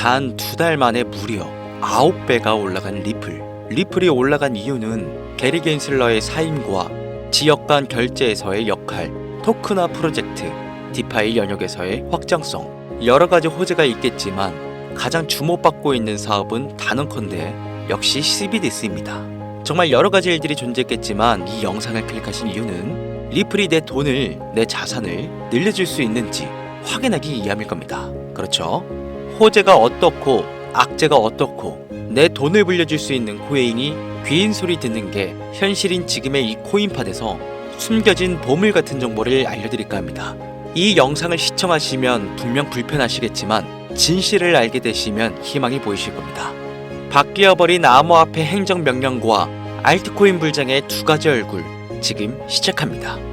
단 두 달 만에 무려 9배가 올라간 리플. 리플이 올라간 이유는 게리 겐슬러의 사임과 지역 간 결제에서의 역할, 토크나 프로젝트, 디파이 영역에서의 확장성, 여러 가지 호재가 있겠지만 가장 주목받고 있는 사업은 단언컨대 역시 CBDC입니다. 정말 여러 가지 일들이 존재했겠지만 이 영상을 클릭하신 이유는 리플이 내 돈을, 내 자산을 늘려줄 수 있는지 확인하기 위함일 겁니다. 그렇죠? 호재가 어떻고 악재가 어떻고 내 돈을 불려줄 수 있는 코인이 귀인 소리 듣는 게 현실인 지금의 이 코인팟에서 숨겨진 보물 같은 정보를 알려드릴까 합니다. 이 영상을 시청하시면 분명 불편하시겠지만 진실을 알게 되시면 희망이 보이실 겁니다. 바뀌어버린 암호화폐 행정명령과 알트코인 불장의 두 가지 얼굴 지금 시작합니다.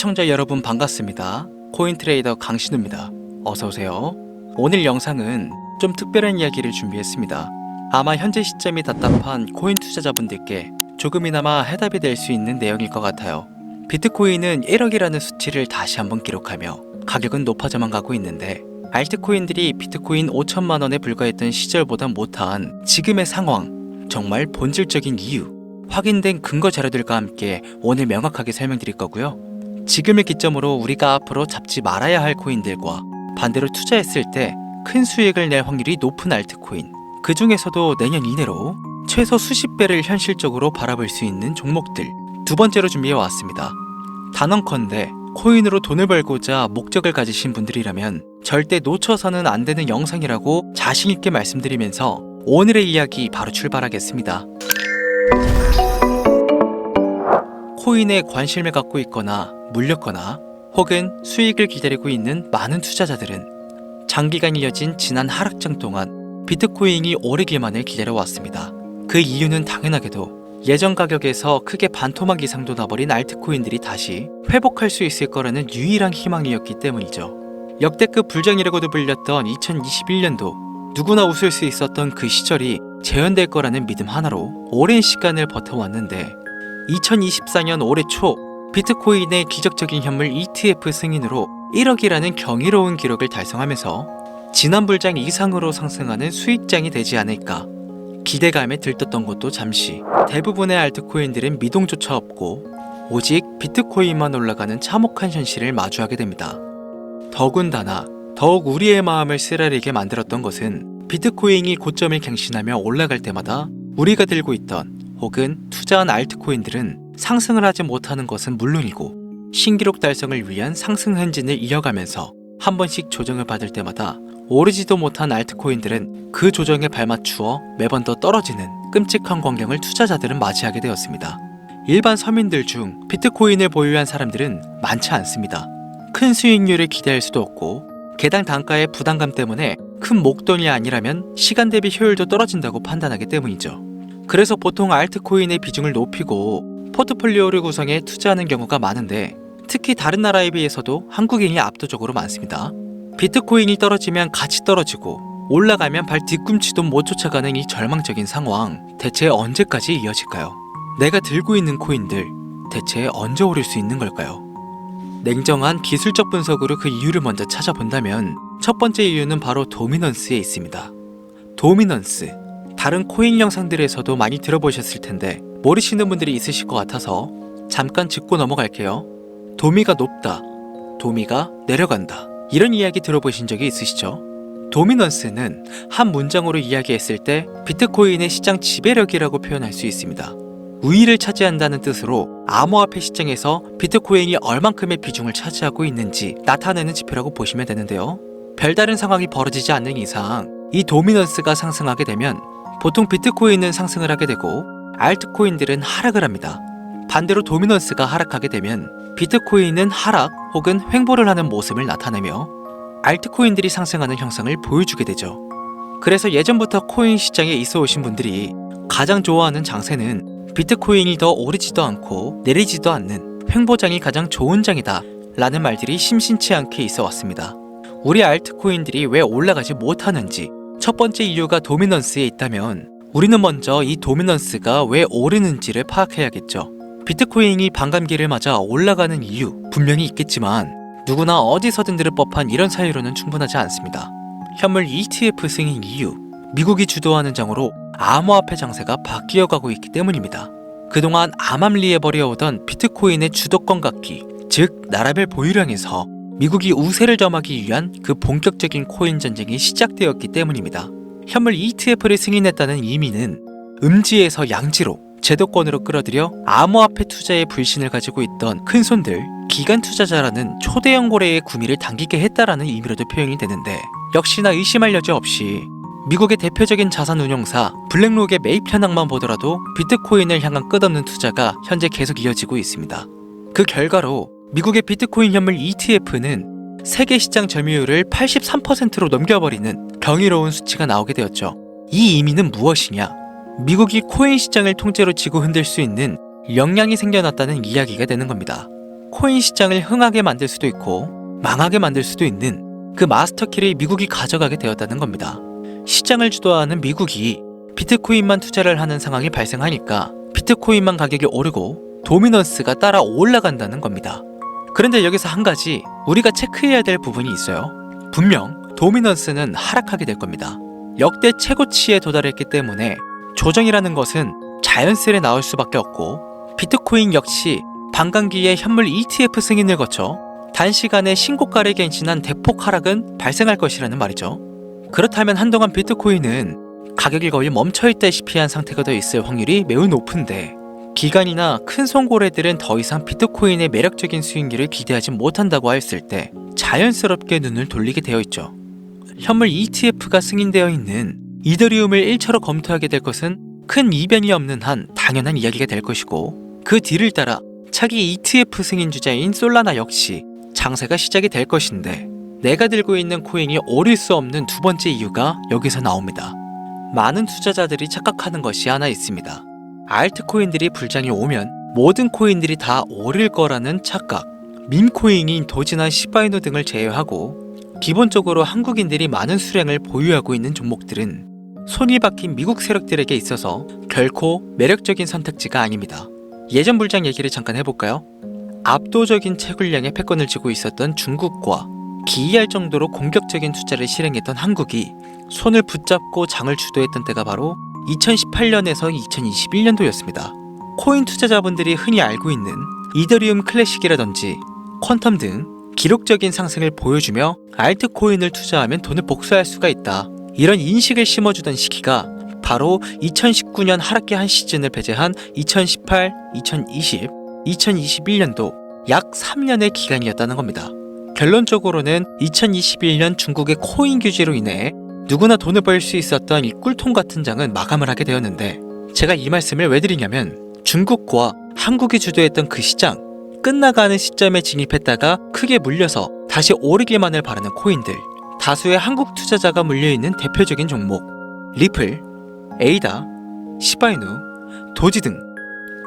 시청자 여러분 반갑습니다. 코인트레이더 강신우입니다. 어서 오세요. 오늘 영상은 좀 특별한 이야기를 준비했습니다. 아마 현재 시점이 답답한 코인 투자자분들께 조금이나마 해답이 될 수 있는 내용일 것 같아요. 비트코인은 1억이라는 수치를 다시 한번 기록하며 가격은 높아져만 가고 있는데 알트코인들이 비트코인 5천만 원에 불과했던 시절보다 못한 지금의 상황, 정말 본질적인 이유, 확인된 근거 자료들과 함께 오늘 명확하게 설명드릴 거고요. 지금을 기점으로 우리가 앞으로 잡지 말아야 할 코인들과 반대로 투자했을 때 큰 수익을 낼 확률이 높은 알트코인, 그 중에서도 내년 이내로 최소 수십 배를 현실적으로 바라볼 수 있는 종목들 두 번째로 준비해 왔습니다. 단언컨대 코인으로 돈을 벌고자 목적을 가지신 분들이라면 절대 놓쳐서는 안 되는 영상이라고 자신 있게 말씀드리면서 오늘의 이야기 바로 출발하겠습니다. 코인에 관심을 갖고 있거나 물렸거나 혹은 수익을 기다리고 있는 많은 투자자들은 장기간 이어진 지난 하락장 동안 비트코인이 오르기만을 기다려왔습니다. 그 이유는 당연하게도 예전 가격에서 크게 반토막 이상 도 나버린 알트코인들이 다시 회복할 수 있을 거라는 유일한 희망이었기 때문이죠. 역대급 불장이라고도 불렸던 2021년도 누구나 웃을 수 있었던 그 시절이 재현될 거라는 믿음 하나로 오랜 시간을 버텨왔는데 2024년 올해 초 비트코인의 기적적인 현물 ETF 승인으로 1억이라는 경이로운 기록을 달성하면서 지난 불장 이상으로 상승하는 수익장이 되지 않을까 기대감에 들떴던 것도 잠시 대부분의 알트코인들은 미동조차 없고 오직 비트코인만 올라가는 참혹한 현실을 마주하게 됩니다. 더군다나 더욱 우리의 마음을 쓰라리게 만들었던 것은 비트코인이 고점을 갱신하며 올라갈 때마다 우리가 들고 있던 혹은 투자한 알트코인들은 상승을 하지 못하는 것은 물론이고 신기록 달성을 위한 상승 행진을 이어가면서 한 번씩 조정을 받을 때마다 오르지도 못한 알트코인들은 그 조정에 발맞추어 매번 더 떨어지는 끔찍한 광경을 투자자들은 맞이하게 되었습니다. 일반 서민들 중 비트코인을 보유한 사람들은 많지 않습니다. 큰 수익률을 기대할 수도 없고 개당 단가의 부담감 때문에 큰 목돈이 아니라면 시간 대비 효율도 떨어진다고 판단하기 때문이죠. 그래서 보통 알트코인의 비중을 높이고 포트폴리오를 구성해 투자하는 경우가 많은데 특히 다른 나라에 비해서도 한국인이 압도적으로 많습니다. 비트코인이 떨어지면 같이 떨어지고 올라가면 발 뒤꿈치도 못 쫓아가는 이 절망적인 상황 대체 언제까지 이어질까요? 내가 들고 있는 코인들 대체 언제 오를 수 있는 걸까요? 냉정한 기술적 분석으로 그 이유를 먼저 찾아본다면 첫 번째 이유는 바로 도미넌스에 있습니다. 도미넌스 다른 코인 영상들에서도 많이 들어보셨을 텐데 모르시는 분들이 있으실 것 같아서 잠깐 짚고 넘어갈게요. 도미가 높다. 도미가 내려간다. 이런 이야기 들어보신 적이 있으시죠? 도미넌스는 한 문장으로 이야기했을 때 비트코인의 시장 지배력이라고 표현할 수 있습니다. 우위를 차지한다는 뜻으로 암호화폐 시장에서 비트코인이 얼만큼의 비중을 차지하고 있는지 나타내는 지표라고 보시면 되는데요. 별다른 상황이 벌어지지 않는 이상 이 도미넌스가 상승하게 되면 보통 비트코인은 상승을 하게 되고 알트코인들은 하락을 합니다. 반대로 도미넌스가 하락하게 되면 비트코인은 하락 혹은 횡보를 하는 모습을 나타내며 알트코인들이 상승하는 형상을 보여주게 되죠. 그래서 예전부터 코인 시장에 있어 오신 분들이 가장 좋아하는 장세는 비트코인이 더 오르지도 않고 내리지도 않는 횡보장이 가장 좋은 장이다 라는 말들이 심심치 않게 있어 왔습니다. 우리 알트코인들이 왜 올라가지 못하는지 첫 번째 이유가 도미넌스에 있다면 우리는 먼저 이 도미넌스가 왜 오르는지를 파악해야겠죠. 비트코인이 반감기를 맞아 올라가는 이유 분명히 있겠지만 누구나 어디서든 들을 법한 이런 사유로는 충분하지 않습니다. 현물 ETF 승인 이유 미국이 주도하는 장으로 암호화폐 장세가 바뀌어 가고 있기 때문입니다. 그동안 암암리에 버려오던 비트코인의 주도권 갖기, 즉 나라별 보유량에서 미국이 우세를 점하기 위한 그 본격적인 코인 전쟁이 시작되었기 때문입니다. 현물 ETF를 승인했다는 의미는 음지에서 양지로 제도권으로 끌어들여 암호화폐 투자에 불신을 가지고 있던 큰손들, 기관 투자자라는 초대형 고래의 구미를 당기게 했다라는 의미로도 표현이 되는데 역시나 의심할 여지 없이 미국의 대표적인 자산 운용사 블랙록의 매입 현황만 보더라도 비트코인을 향한 끝없는 투자가 현재 계속 이어지고 있습니다. 그 결과로 미국의 비트코인 현물 ETF는 세계 시장 점유율을 83%로 넘겨버리는 경이로운 수치가 나오게 되었죠. 이 의미는 무엇이냐? 미국이 코인 시장을 통째로 쥐고 흔들 수 있는 역량이 생겨났다는 이야기가 되는 겁니다. 코인 시장을 흥하게 만들 수도 있고 망하게 만들 수도 있는 그 마스터키를 미국이 가져가게 되었다는 겁니다. 시장을 주도하는 미국이 비트코인만 투자를 하는 상황이 발생하니까 비트코인만 가격이 오르고 도미넌스가 따라 올라간다는 겁니다. 그런데 여기서 한 가지 우리가 체크해야 될 부분이 있어요. 분명 도미넌스는 하락하게 될 겁니다. 역대 최고치에 도달했기 때문에 조정이라는 것은 자연스레 나올 수밖에 없고 비트코인 역시 반감기에 현물 ETF 승인을 거쳐 단시간에 신고가를 갱신한 대폭 하락은 발생할 것이라는 말이죠. 그렇다면 한동안 비트코인은 가격이 거의 멈춰있다시피 한 상태가 더 있을 확률이 매우 높은데 기관이나 큰 손고래들은 더 이상 비트코인의 매력적인 수익률을 기대하지 못한다고 하였을 때 자연스럽게 눈을 돌리게 되어 있죠. 현물 ETF가 승인되어 있는 이더리움을 1차로 검토하게 될 것은 큰 이변이 없는 한 당연한 이야기가 될 것이고 그 뒤를 따라 차기 ETF 승인 주자인 솔라나 역시 장세가 시작이 될 것인데 내가 들고 있는 코인이 오를 수 없는 두 번째 이유가 여기서 나옵니다. 많은 투자자들이 착각하는 것이 하나 있습니다. 알트코인들이 불장이 오면 모든 코인들이 다 오를 거라는 착각. 밈코인인 도지나 시바이노 등을 제외하고 기본적으로 한국인들이 많은 수량을 보유하고 있는 종목들은 손이 박힌 미국 세력들에게 있어서 결코 매력적인 선택지가 아닙니다. 예전 불장 얘기를 잠깐 해볼까요? 압도적인 채굴량의 패권을 쥐고 있었던 중국과 기이할 정도로 공격적인 투자를 실행했던 한국이 손을 붙잡고 장을 주도했던 때가 바로 2018년에서 2021년도였습니다. 코인 투자자분들이 흔히 알고 있는 이더리움 클래식이라든지 퀀텀 등 기록적인 상승을 보여주며 알트코인을 투자하면 돈을 복수할 수가 있다. 이런 인식을 심어주던 시기가 바로 2019년 하락기 한 시즌을 배제한 2018, 2020, 2021년도 약 3년의 기간이었다는 겁니다. 결론적으로는 2021년 중국의 코인 규제로 인해 누구나 돈을 벌 수 있었던 이 꿀통 같은 장은 마감을 하게 되었는데 제가 이 말씀을 왜 드리냐면 중국과 한국이 주도했던 그 시장 끝나가는 시점에 진입했다가 크게 물려서 다시 오르기만을 바라는 코인들 다수의 한국 투자자가 물려있는 대표적인 종목 리플, 에이다, 시바이누, 도지 등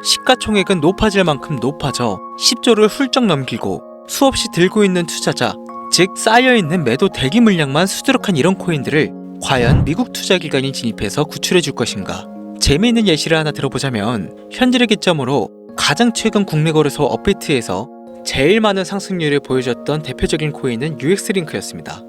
시가총액은 높아질 만큼 높아져 10조를 훌쩍 넘기고 수없이 들고 있는 투자자 즉 쌓여있는 매도 대기 물량만 수두룩한 이런 코인들을 과연 미국 투자기관이 진입해서 구출해 줄 것인가 재미있는 예시를 하나 들어보자면 현재를 기점으로 가장 최근 국내 거래소 업비트에서 제일 많은 상승률을 보여줬던 대표적인 코인은 UX링크였습니다.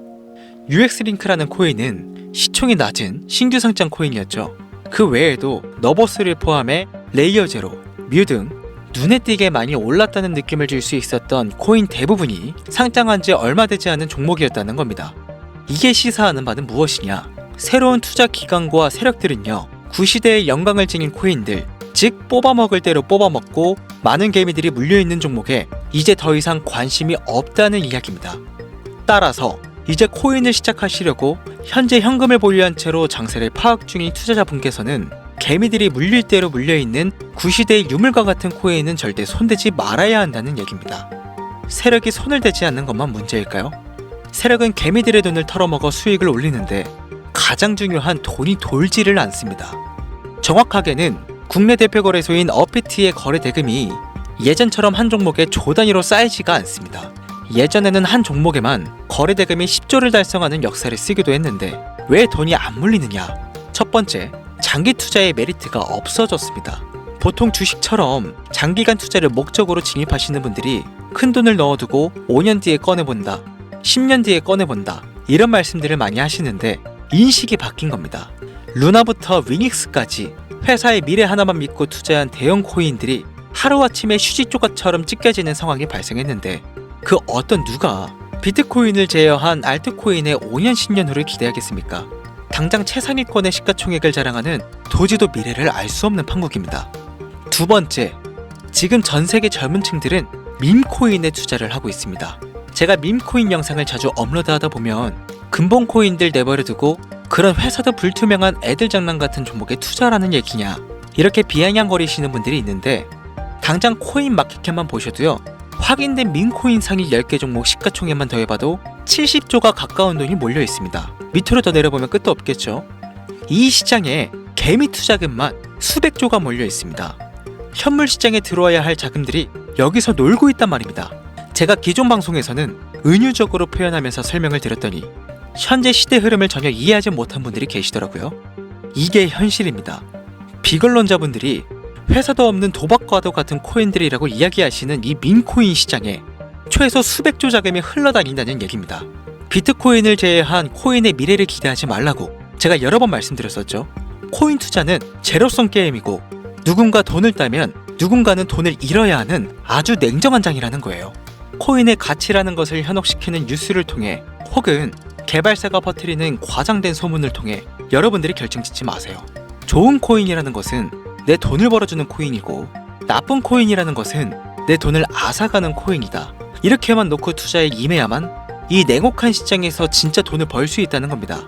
UX링크라는 코인은 시총이 낮은 신규 상장 코인이었죠. 그 외에도 너버스를 포함해 레이어 제로, 뮤 등 눈에 띄게 많이 올랐다는 느낌을 줄 수 있었던 코인 대부분이 상장한 지 얼마 되지 않은 종목이었다는 겁니다. 이게 시사하는 바는 무엇이냐? 새로운 투자 기관과 세력들은요, 구시대의 영광을 지닌 코인들, 즉 뽑아먹을 대로 뽑아먹고 많은 개미들이 물려있는 종목에 이제 더 이상 관심이 없다는 이야기입니다. 따라서 이제 코인을 시작하시려고 현재 현금을 보유한 채로 장세를 파악 중인 투자자분께서는 개미들이 물릴 대로 물려있는 구시대의 유물과 같은 코인은 절대 손대지 말아야 한다는 얘기입니다. 세력이 손을 대지 않는 것만 문제일까요? 세력은 개미들의 돈을 털어먹어 수익을 올리는데 가장 중요한 돈이 돌지를 않습니다. 정확하게는 국내 대표 거래소인 어피티의 거래 대금이 예전처럼 한 종목에 조 단위로 쌓이지가 않습니다. 예전에는 한 종목에만 거래 대금이 10조를 달성하는 역사를 쓰기도 했는데 왜 돈이 안 물리느냐? 첫 번째, 장기 투자의 메리트가 없어졌습니다. 보통 주식처럼 장기간 투자를 목적으로 진입하시는 분들이 큰 돈을 넣어두고 5년 뒤에 꺼내본다, 10년 뒤에 꺼내본다, 이런 말씀들을 많이 하시는데 인식이 바뀐 겁니다. 루나부터 위닉스까지 회사의 미래 하나만 믿고 투자한 대형 코인들이 하루아침에 휴지 조각처럼 찢겨지는 상황이 발생했는데 그 어떤 누가 비트코인을 제어한 알트코인의 5년 10년 후를 기대하겠습니까? 당장 최상위권의 시가총액을 자랑하는 도지도 미래를 알 수 없는 판국입니다. 두 번째, 지금 전 세계 젊은 층들은 밈코인에 투자를 하고 있습니다. 제가 밈코인 영상을 자주 업로드하다 보면 근본 코인들 내버려 두고 그런 회사도 불투명한 애들 장난 같은 종목에 투자라는 얘기냐 이렇게 비아냥거리시는 분들이 있는데 당장 코인 마켓캡만 보셔도요 확인된 민코인 상위 10개 종목 시가총액만 더해봐도 70조가 가까운 돈이 몰려 있습니다. 밑으로 더 내려보면 끝도 없겠죠. 이 시장에 개미 투자금만 수백조가 몰려 있습니다. 현물 시장에 들어와야 할 자금들이 여기서 놀고 있단 말입니다. 제가 기존 방송에서는 은유적으로 표현하면서 설명을 드렸더니 현재 시대 흐름을 전혀 이해하지 못한 분들이 계시더라고요. 이게 현실입니다. 비걸론자분들이 회사도 없는 도박과도 같은 코인들이라고 이야기하시는 이 민코인 시장에 최소 수백조 자금이 흘러다닌다는 얘기입니다. 비트코인을 제외한 코인의 미래를 기대하지 말라고 제가 여러 번 말씀드렸었죠. 코인 투자는 제로성 게임이고 누군가 돈을 따면 누군가는 돈을 잃어야 하는 아주 냉정한 장이라는 거예요. 코인의 가치라는 것을 현혹시키는 뉴스를 통해 혹은 개발사가 퍼뜨리는 과장된 소문을 통해 여러분들이 결정짓지 마세요. 좋은 코인이라는 것은 내 돈을 벌어주는 코인이고 나쁜 코인이라는 것은 내 돈을 앗아가는 코인이다. 이렇게만 놓고 투자에 임해야만 이 냉혹한 시장에서 진짜 돈을 벌 수 있다는 겁니다.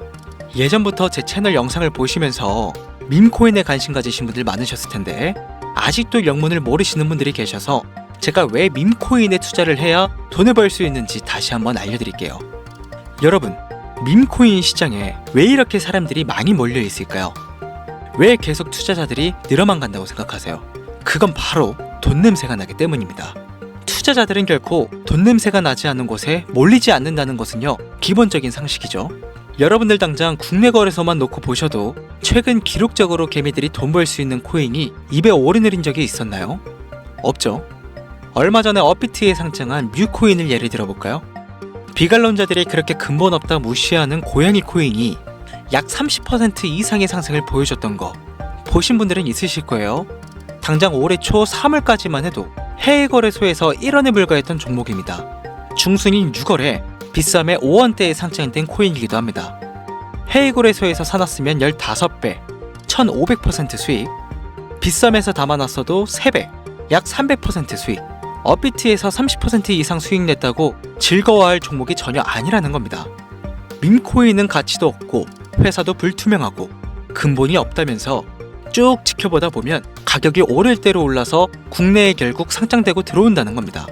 예전부터 제 채널 영상을 보시면서 밈코인에 관심 가지신 분들 많으셨을 텐데 아직도 영문을 모르시는 분들이 계셔서 제가 왜 밈코인에 투자를 해야 돈을 벌 수 있는지 다시 한번 알려드릴게요. 여러분, 밈코인 시장에 왜 이렇게 사람들이 많이 몰려 있을까요? 왜 계속 투자자들이 늘어만 간다고 생각하세요? 그건 바로 돈 냄새가 나기 때문입니다. 투자자들은 결코 돈 냄새가 나지 않는 곳에 몰리지 않는다는 것은요, 기본적인 상식이죠. 여러분들 당장 국내 거래소만 놓고 보셔도 최근 기록적으로 개미들이 돈 벌 수 있는 코인이 입에 오르내린 적이 있었나요? 없죠. 얼마 전에 업비트에 상장한 뮤코인을 예를 들어볼까요? 비관론자들이 그렇게 근본 없다 무시하는 고양이 코인이 약 30% 이상의 상승을 보여줬던 거 보신 분들은 있으실 거예요. 당장 올해 초 3월까지만 해도 해외 거래소에서 1원에 불과했던 종목입니다. 중순인 6월에 비싸매 5원대에 상장된 코인이기도 합니다. 해외 거래소에서 사놨으면 15배, 1500% 수익, 비싸매서 담아놨어도 3배, 약 300% 수익, 업비트에서 30% 이상 수익 냈다고 즐거워할 종목이 전혀 아니라는 겁니다. 밈코인은 가치도 없고 회사도 불투명하고 근본이 없다면서 쭉 지켜보다 보면 가격이 오를 대로 올라서 국내에 결국 상장되고 들어온다는 겁니다.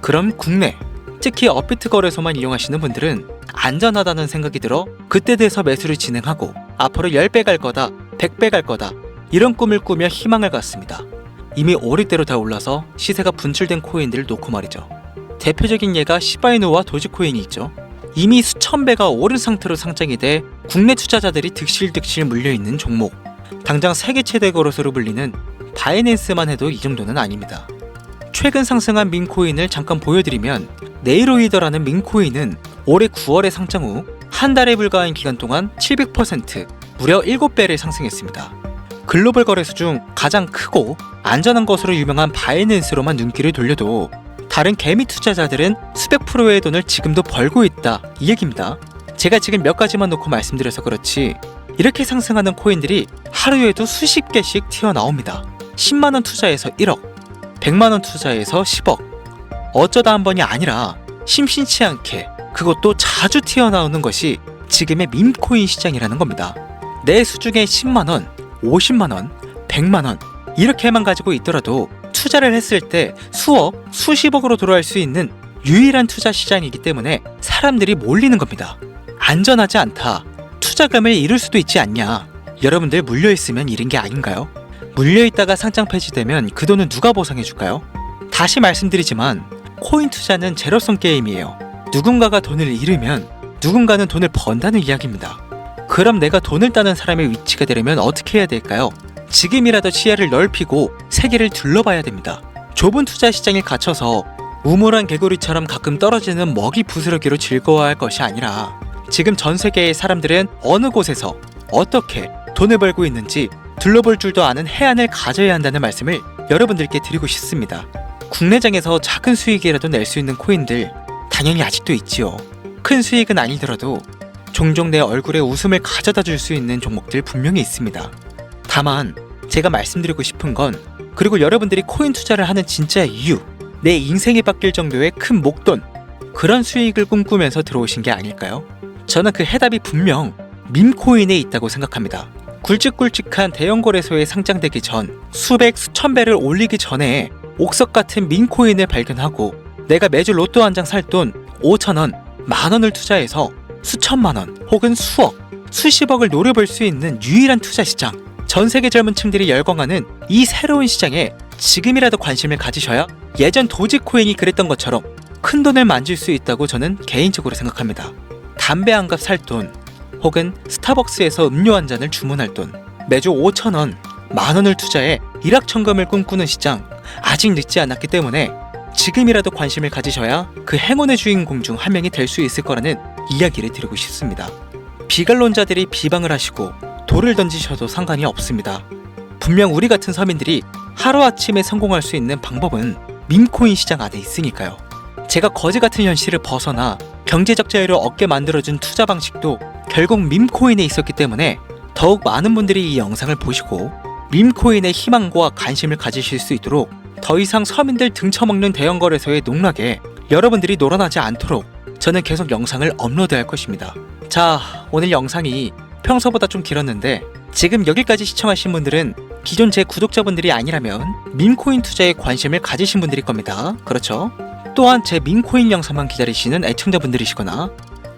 그럼 국내, 특히 업비트 거래소만 이용하시는 분들은 안전하다는 생각이 들어 그때 돼서 매수를 진행하고 앞으로 10배 갈 거다, 100배 갈 거다 이런 꿈을 꾸며 희망을 갖습니다. 이미 오를 대로 다 올라서 시세가 분출된 코인들을 놓고 말이죠. 대표적인 예가 시바이누와 도지코인이 있죠. 이미 수천 배가 오른 상태로 상장이 돼 국내 투자자들이 득실득실 물려있는 종목. 당장 세계 최대 거래소로 불리는 바이낸스만 해도 이 정도는 아닙니다. 최근 상승한 민코인을 잠깐 보여드리면 네이로이더라는 민코인은 올해 9월에 상장 후 한 달에 불과한 기간 동안 700% 무려 7배를 상승했습니다. 글로벌 거래소 중 가장 크고 안전한 것으로 유명한 바이낸스로만 눈길을 돌려도 다른 개미 투자자들은 수백 프로의 돈을 지금도 벌고 있다 이 얘기입니다. 제가 지금 몇 가지만 놓고 말씀드려서 그렇지 이렇게 상승하는 코인들이 하루에도 수십 개씩 튀어나옵니다. 10만원 투자해서 1억, 100만원 투자해서 10억. 어쩌다 한 번이 아니라 심심치 않게 그것도 자주 튀어나오는 것이 지금의 밈코인 시장이라는 겁니다. 내 수중에 10만원, 50만원, 100만원 이렇게만 가지고 있더라도 투자를 했을 때 수억, 수십억으로 돌아갈 수 있는 유일한 투자 시장이기 때문에 사람들이 몰리는 겁니다. 안전하지 않다. 투자금을 잃을 수도 있지 않냐. 여러분들 물려있으면 잃은 게 아닌가요? 물려있다가 상장 폐지되면 그 돈은 누가 보상해줄까요? 다시 말씀드리지만 코인 투자는 제로성 게임이에요. 누군가가 돈을 잃으면 누군가는 돈을 번다는 이야기입니다. 그럼 내가 돈을 따는 사람의 위치가 되려면 어떻게 해야 될까요? 지금이라도 시야를 넓히고 세계를 둘러봐야 됩니다. 좁은 투자 시장에 갇혀서 우물한 개구리처럼 가끔 떨어지는 먹이 부스러기로 즐거워할 것이 아니라 지금 전 세계의 사람들은 어느 곳에서 어떻게 돈을 벌고 있는지 둘러볼 줄도 아는 해안을 가져야 한다는 말씀을 여러분들께 드리고 싶습니다. 국내장에서 작은 수익이라도 낼 수 있는 코인들 당연히 아직도 있지요. 큰 수익은 아니더라도 종종 내 얼굴에 웃음을 가져다 줄 수 있는 종목들 분명히 있습니다. 다만 제가 말씀드리고 싶은 건 그리고 여러분들이 코인 투자를 하는 진짜 이유 내 인생이 바뀔 정도의 큰 목돈 그런 수익을 꿈꾸면서 들어오신 게 아닐까요? 저는 그 해답이 분명 밈코인에 있다고 생각합니다. 굵직굵직한 대형 거래소에 상장되기 전 수백 수천 배를 올리기 전에 옥석 같은 밈코인을 발견하고 내가 매주 로또 한 장 살 돈 5천 원, 만 원을 투자해서 수천만 원 혹은 수억, 수십억을 노려볼 수 있는 유일한 투자 시장. 전 세계 젊은 층들이 열광하는 이 새로운 시장에 지금이라도 관심을 가지셔야 예전 도지코인이 그랬던 것처럼 큰 돈을 만질 수 있다고 저는 개인적으로 생각합니다. 담배 한 갑 살 돈, 혹은 스타벅스에서 음료 한 잔을 주문할 돈, 매주 5천 원, 만 원을 투자해 일확천금을 꿈꾸는 시장 아직 늦지 않았기 때문에 지금이라도 관심을 가지셔야 그 행운의 주인공 중 한 명이 될 수 있을 거라는 이야기를 드리고 싶습니다. 비관론자들이 비방을 하시고 돌을 던지셔도 상관이 없습니다. 분명 우리 같은 서민들이 하루아침에 성공할 수 있는 방법은 밈코인 시장 안에 있으니까요. 제가 거지 같은 현실을 벗어나 경제적 자유를 얻게 만들어준 투자 방식도 결국 밈코인에 있었기 때문에 더욱 많은 분들이 이 영상을 보시고 밈코인의 희망과 관심을 가지실 수 있도록 더 이상 서민들 등쳐먹는 대형 거래소의 농락에 여러분들이 놀아나지 않도록 저는 계속 영상을 업로드할 것입니다. 자, 오늘 영상이 평소보다 좀 길었는데 지금 여기까지 시청하신 분들은 기존 제 구독자분들이 아니라면 밈코인 투자에 관심을 가지신 분들일 겁니다. 그렇죠? 또한 제 밈코인 영상만 기다리시는 애청자분들이시거나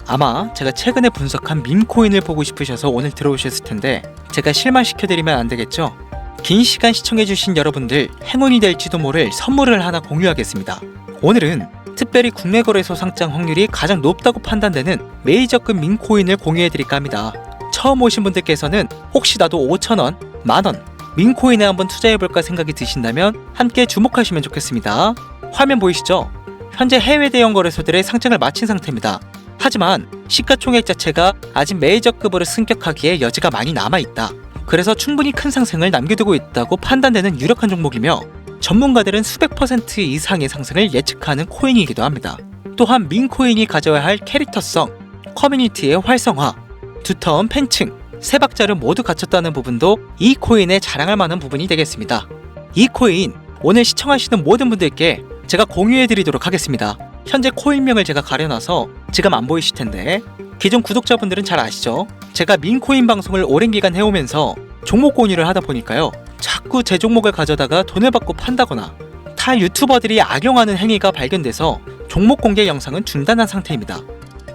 아마 제가 최근에 분석한 밈코인을 보고 싶으셔서 오늘 들어오셨을 텐데 제가 실망시켜드리면 안 되겠죠? 긴 시간 시청해주신 여러분들 행운이 될지도 모를 선물을 하나 공유하겠습니다. 오늘은 특별히 국내 거래소 상장 확률이 가장 높다고 판단되는 메이저급 밈코인을 공유해드릴까 합니다. 처음 오신 분들께서는 혹시 나도 5천원, 만원, 밈코인에 한번 투자해볼까 생각이 드신다면 함께 주목하시면 좋겠습니다. 화면 보이시죠? 현재 해외 대형 거래소들의 상장을 마친 상태입니다. 하지만 시가총액 자체가 아직 메이저급으로 승격하기에 여지가 많이 남아있다. 그래서 충분히 큰 상승을 남겨두고 있다고 판단되는 유력한 종목이며 전문가들은 수백 퍼센트 이상의 상승을 예측하는 코인이기도 합니다. 또한 민코인이 가져야 할 캐릭터성, 커뮤니티의 활성화, 두터운 팬층, 세 박자를 모두 갖췄다는 부분도 이 코인에 자랑할 만한 부분이 되겠습니다. 이 코인 오늘 시청하시는 모든 분들께 제가 공유해 드리도록 하겠습니다. 현재 코인명을 제가 가려놔서 지금 안 보이실 텐데 기존 구독자분들은 잘 아시죠? 제가 민코인 방송을 오랜 기간 해오면서 종목 공유를 하다 보니까요. 자꾸 제 종목을 가져다가 돈을 받고 판다거나 타 유튜버들이 악용하는 행위가 발견돼서 종목 공개 영상은 중단한 상태입니다.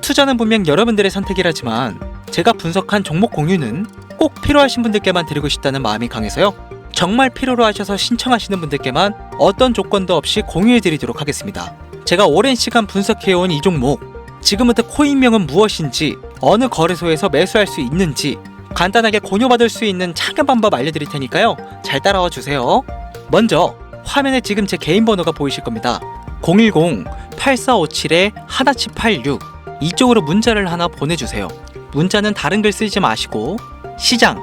투자는 분명 여러분들의 선택이라지만 제가 분석한 종목 공유는 꼭 필요하신 분들께만 드리고 싶다는 마음이 강해서요. 정말 필요로 하셔서 신청하시는 분들께만 어떤 조건도 없이 공유해 드리도록 하겠습니다. 제가 오랜 시간 분석해온 이 종목, 지금부터 코인명은 무엇인지, 어느 거래소에서 매수할 수 있는지, 간단하게 공유받을 수 있는 착연 방법 알려드릴 테니까요. 잘 따라와 주세요. 먼저, 화면에 지금 제 개인 번호가 보이실 겁니다. 010-8457-1786 이쪽으로 문자를 하나 보내주세요. 문자는 다른 글 쓰지 마시고 시장,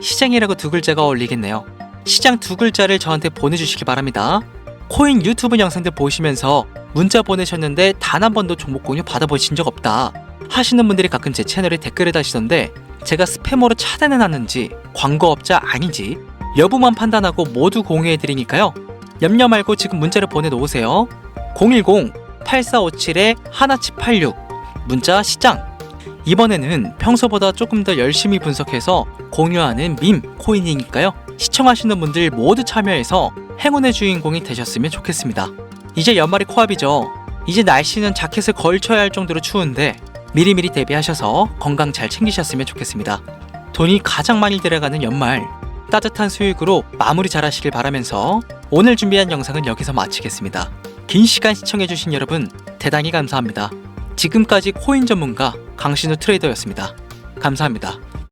시장이라고 두 글자가 어울리겠네요. 시장 두 글자를 저한테 보내주시기 바랍니다. 코인 유튜브 영상들 보시면서 문자 보내셨는데 단 한 번도 종목 공유 받아보신 적 없다 하시는 분들이 가끔 제 채널에 댓글을 다시던데 제가 스팸으로 차단해 놨는지 광고업자 아닌지 여부만 판단하고 모두 공유해 드리니까요 염려 말고 지금 문자를 보내놓으세요 010-8457-1786 문자 시장 이번에는 평소보다 조금 더 열심히 분석해서 공유하는 밈 코인이니까요 시청하시는 분들 모두 참여해서 행운의 주인공이 되셨으면 좋겠습니다. 이제 연말이 코앞이죠. 이제 날씨는 자켓을 걸쳐야 할 정도로 추운데 미리미리 대비하셔서 건강 잘 챙기셨으면 좋겠습니다. 돈이 가장 많이 들어가는 연말 따뜻한 수익으로 마무리 잘 하시길 바라면서 오늘 준비한 영상은 여기서 마치겠습니다. 긴 시간 시청해주신 여러분 대단히 감사합니다. 지금까지 코인 전문가 강신우 트레이더였습니다. 감사합니다.